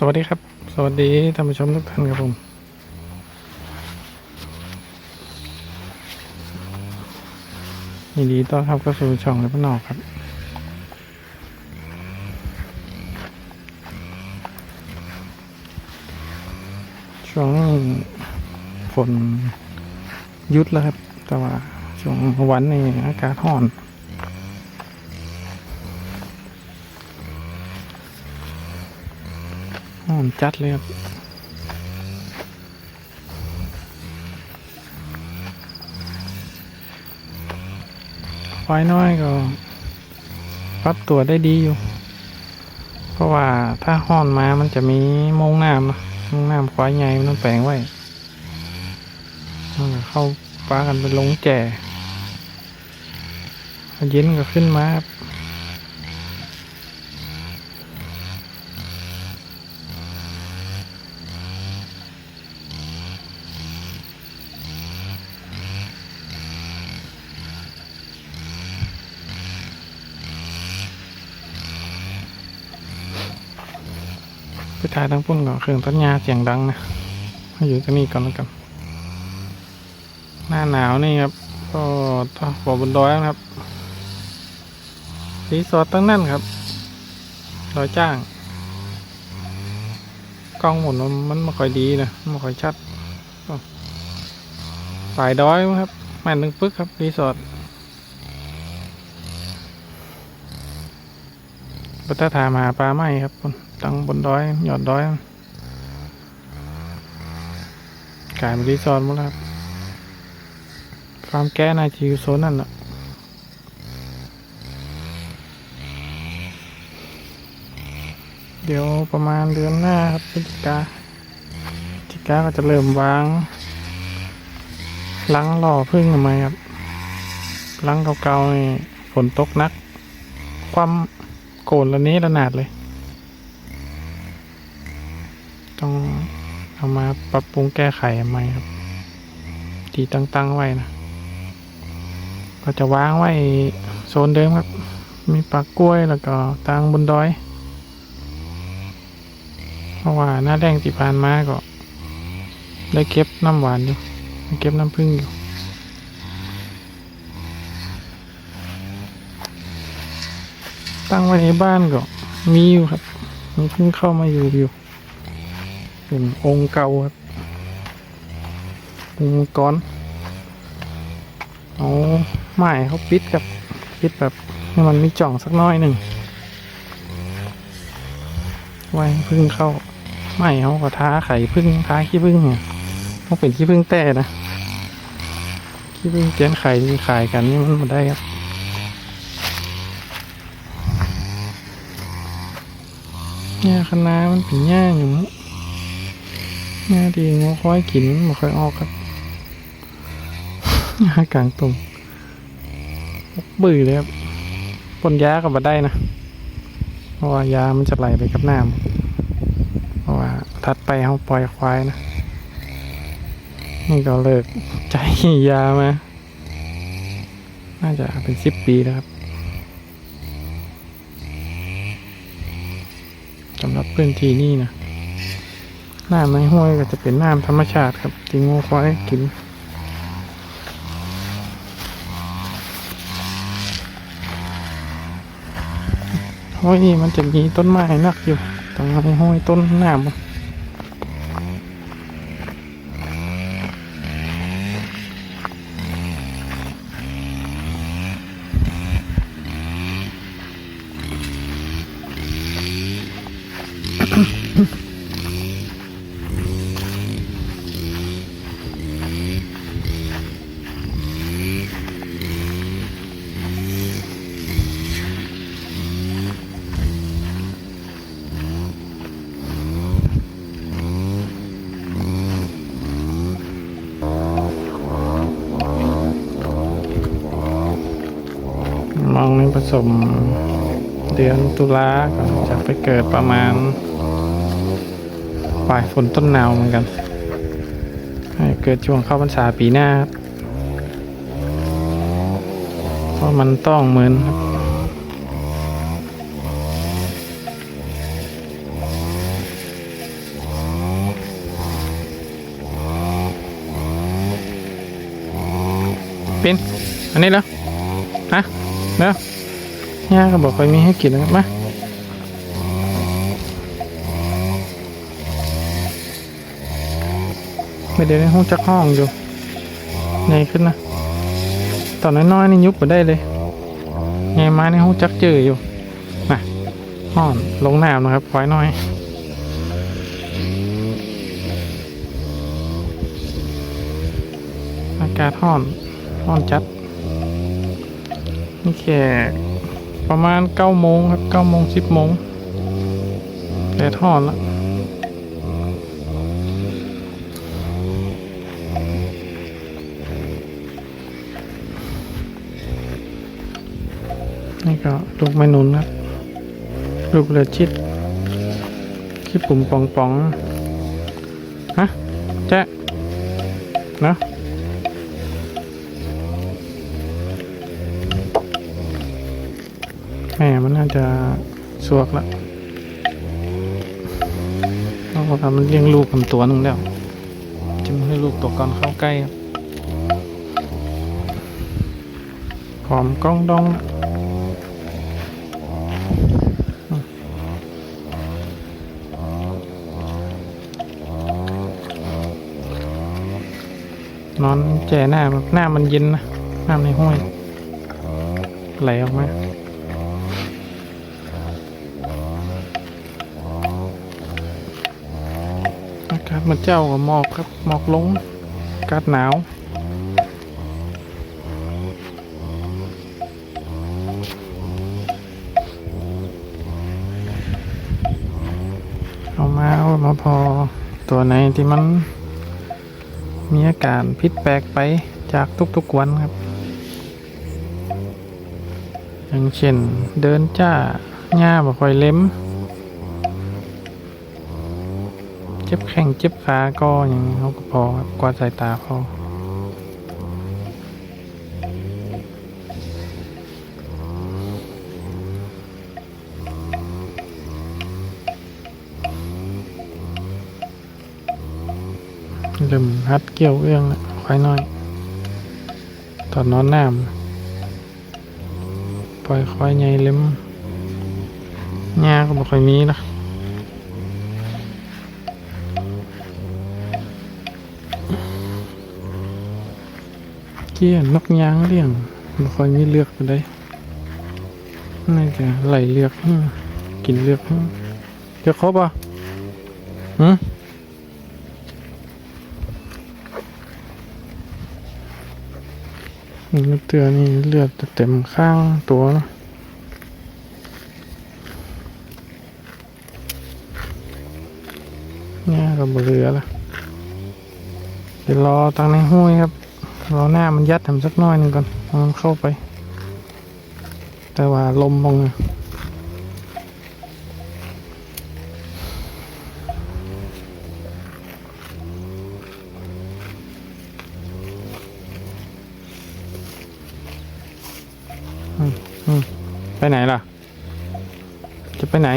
สวัสดีครับ สวัสดีท่านผู้ชมทุกท่านครับผม ยินดีต้อนรับเข้าสู่ช่องและพนอกครับ ช่วงฝนหยุดแล้วครับ แต่ว่าช่วงวันนี้อากาศร้อน อนจัดเลยครับควายน้อยก็ปรับตัวได้ดีอยู่ เพราะว่าถ้าห้อนมามันจะมีมงน้ำนะมงน้ำควายใหญ่มันต้องแปลงไว้มันเข้าปลากันไปลงแจ่เย็นก็ขึ้นมาครับ ไปถ่ายทั้งปุ่นก่อนเครื่องตัดหญ้าเสียงดังนะมาอยู่ที่นี่ก่อนแล้วกันหน้าหนาวนี่ครับ ก็ถ้าฝนบนดอยนะครับรีสอร์ทตั้งนั่นครับดอยจ้าง กล้องหมุนมันมันไม่ค่อยดีนะมันไม่ค่อยชัดก็ฝ่ายดอยครับแม่นึ่งปึ๊กครับรีสอร์ทบัตตามาปลาไหมครับคน ตั้งบนดอยหยอดดอยกลายเป็นรีสอร์ทหมดแล้วครับฟาร์มแก้นาจะอยู่โซนนั่นแหละเดี๋ยวประมาณเดือนหน้าครับพฤศจิกาจิกาก็จะเริ่มวางลังหล่อพึ่งทำไมครับลังเก่าๆนี่ฝนตกนัก ความโกนละนี้ระนาดเลย ต้องเอามาปรับปรุงแก้ไขใหม่ครับ ที่ตั้งๆไว้นะ ก็จะวางไว้โซนเดิมครับ มีปลากล้วยแล้วก็ตางบนดอย เพราะว่าหน้าแดงที่ผ่านมาก็ ได้เก็บน้ำหวานอยู่เก็บน้ำผึ้งอยู่ตั้งไว้ในบ้านก็มีอยู่ครับมีเพิ่งเข้ามาอยู่อยู่ เป็นองค์เก่าครับองค์มังกรเอาไม้เขาปิดกับปิดแบบให้มันมีจ่องสักน้อยหนึ่งไว้พึ่งเข้าไม้เขาก็ท้าไข่พึ่งท้าขี้พึ่งเนี่ยต้องเป็นขี้พึ่งแต่นะขี้พึ่งเจียนไข่ที่ขายกันนี่มันมาได้ครับเนี่ยคณะมันเป็นหญ้าอยู่ มั้งหน้าดีงอค่อยกินไม่ค่อยออกครับหากลางตรงบื้อเลยครับปนยากับมาได้นะ เพราะว่ายามันจะไหลไปกับน้ำเพราะว่าถัดไปเขาปล่อยควายนะ นี่ก็เลิกใจยามา น่าจะเป็นสิบปีแล้วครับสำหรับพื้นที่นี่นะ น้ำในห้วยก็จะเป็นน้ำธรรมชาติครับที่งูควายกินห้วยนี่มันจะมีต้นไม้นักอยู่ตรงในห้วยต้นน้ำ สมเดือนตุลาจะไปเกิดประมาณปลายฝนต้นหนาวเหมือนกัน ให้เกิดช่วงเข้าพรรษาปีหน้าเพราะมันต้องเหมือนครับปินอันนี้เหรอฮะเนอะ วย่าก็บอกไปมีให้กินนะครับมาไม่เดี๋ยวในห้องจักห้องอยู่ใหญ่ขึ้นนะตอนน้อยๆนี่ยุบไปได้เลยใหญ่มาในห้องจักเจออยู่มาห้อนลงน้ำนะครับไว้หน่อยอากาศห้อนห้อนจัดนี่แค่ ประมาณเก้าโมงครับเก้าโมงสิบโมงแดดห้อนละนี่ก็ลูกไม้นุนครับลูกเรือชิดขี้ปุ่มปองปองๆฮะแจ๊ะนะ แม่มันน่าจะสวกละเพราะว่ามันเลี้ยงลูกกับตัวหนึ่งแล้ว จะไม่ให้ลูกตัวก่อนเข้าใกล้ครับหอมก้องดองนอนแจ่หน้าแบบหน้ามันเย็นนะ น้ำในห้วยไหลออกมา อากาศมันเจ้ากับหมอกครับหมอกลงกาศหนาวเอามาเอามาพอตัวไหนที่มัน มีอาการพิษแปลกไปจากทุกๆวันครับ อย่างเช่นเดินจ้าหญ้าบ่ค่อยเล็ม เจ็บแข้งเจ็บขาก็อย่างนี้เขาก็พอกวาดสายตาพอเริ่มฮัดเกี่ยวเอื้องแล้วค่อยน้อย ตอนนอนน้ำปล่อยค่อยใหญ่เล็มหญ้าก็บ่ค่อยมีนะ เกี้ยนกยางเลี้ยงบ่ค่อยมีเลือกไปได้น่าจะไหลเลือกกินเลือกอืมเลือกครบอะหืมเตือนี่เลือดเต็มข้างตัวนะเนี่ยก็บ่เหลือละเดี๋ยวรอตังในห้วยครับ รอหน้ามันยัดทำสักน้อยหนึ่งก่อนมันเข้าไป แต่ว่าลมมองอะไปไหนล่ะ จะไปไหน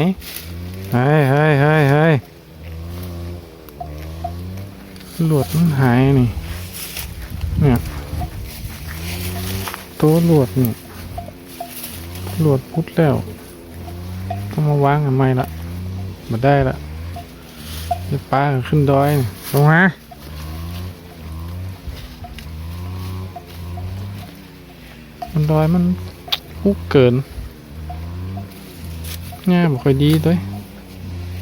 เฮ้ยเฮ้ยเฮ้ยเฮ้ยหลวดมันหายนี่ เนี่ย ตัวหลวดนี่หลวดพุดแล้วต้องมาวางกันใหม่ละมาได้ละเดี๋ยวป้าขึ้นดอยลงมามันดอยมันพุกเกินง่ายบ่ค่อยดีด้วย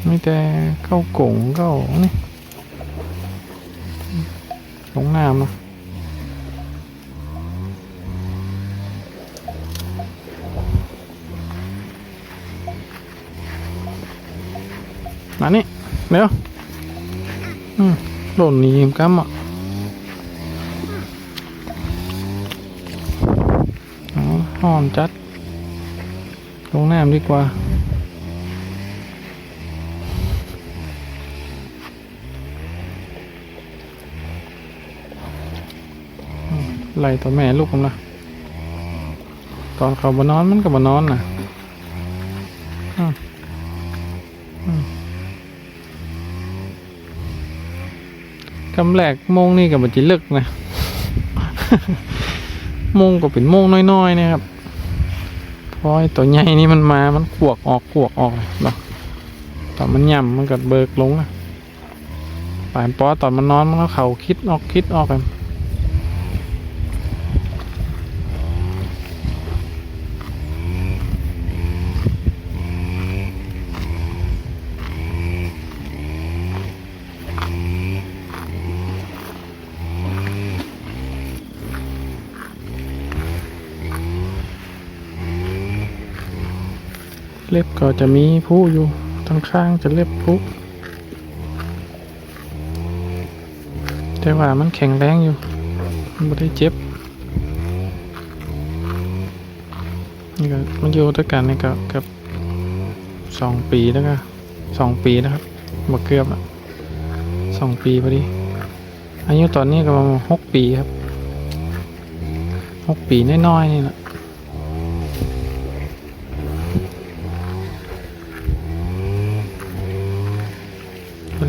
ไม่แต่เข้ากงเข้านี่ลงน้ำเนาะ มานี่เร็วหล่นนี่ยิ้มกั้มอะเอาหอมจัด ลงน้ำดีกว่าอืมไล่ตัวแม่ลูกผมนะตอนเขาบนอนมันกับบนอนนะ่ะมอืม กำแรกโมงนี่กับบัจิเลิกนะโมงก็เป็นโมงน้อยๆนะครับเพราะไอ้ตัวใหญ่นี่มันมา มันขวกออกขวกออกเนาะตอนมันย่ำมันก็เบิกลงอะป่านปอตอนมันนอนมันก็เข่าคิดออกคิดออกไป เล็บก็จะมีผู้อยู่ทั้งข้างจะเล็บผู้แต่ว่ามันแข็งแรงอยู่มันไม่ได้เจ็บนี่ก็มันอยู่ด้วยกันนี่ก็กับสองปีแล้วก็สองปีนะครับบกเกือบละสองปีพอดีอายุตอนนี้ก็ประมาณหกปีครับหกปีน้อยๆนี่แหละ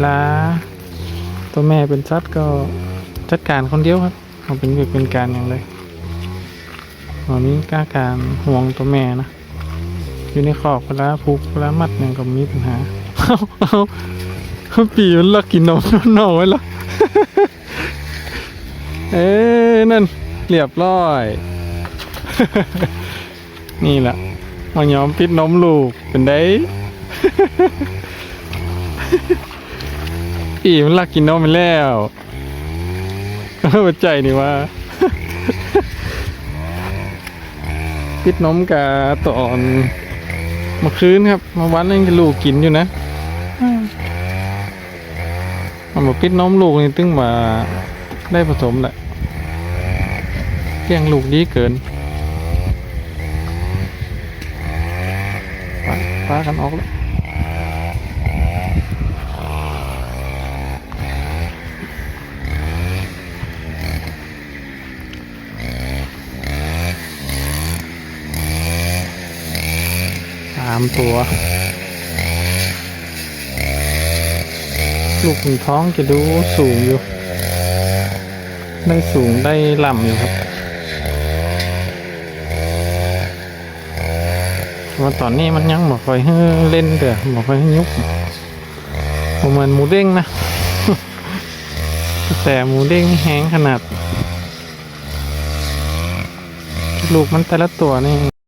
ลา ตัวแม่เป็นสัตว์ก็จัดการคนเดียวครับเอาเป็นเ việc เป็นการอย่างเลยตอนนี้กล้าการห่วงตัวแม่นะอยู่ในคอกเวลาผูกเวลามัดเนี่ยก็มีปัญหาเอาเอาปีมันลักกินนมนอนไว้ละเอ้นั่นเรียบร้อย นี่แหละมายอมปิดนมลูกเป็นได้ อีมันลักกินนมไปแล้วหัวใจนี่ว่าปิดนมกับตอนเมื่อคืนครับเมาวันนึงลูกกินอยู่นะมันมาปิดนมลูกนี่ตึงมาได้ผสมแหละเลี้ยงลูกดีเกินป้าป้ากันออกแล้วามตัว ลูกขุนท้องจะดูสูงอยู่ ได้สูงได้ล่ำอยู่ครับว่าตอนนี้มันยังบอกคอยให้เล่นเด้อบอกคอยให้ยุบประมาณหมูเด้งนะแต่หมูเด้งแห้งขนาด ลูกมันแต่ละตัวนี่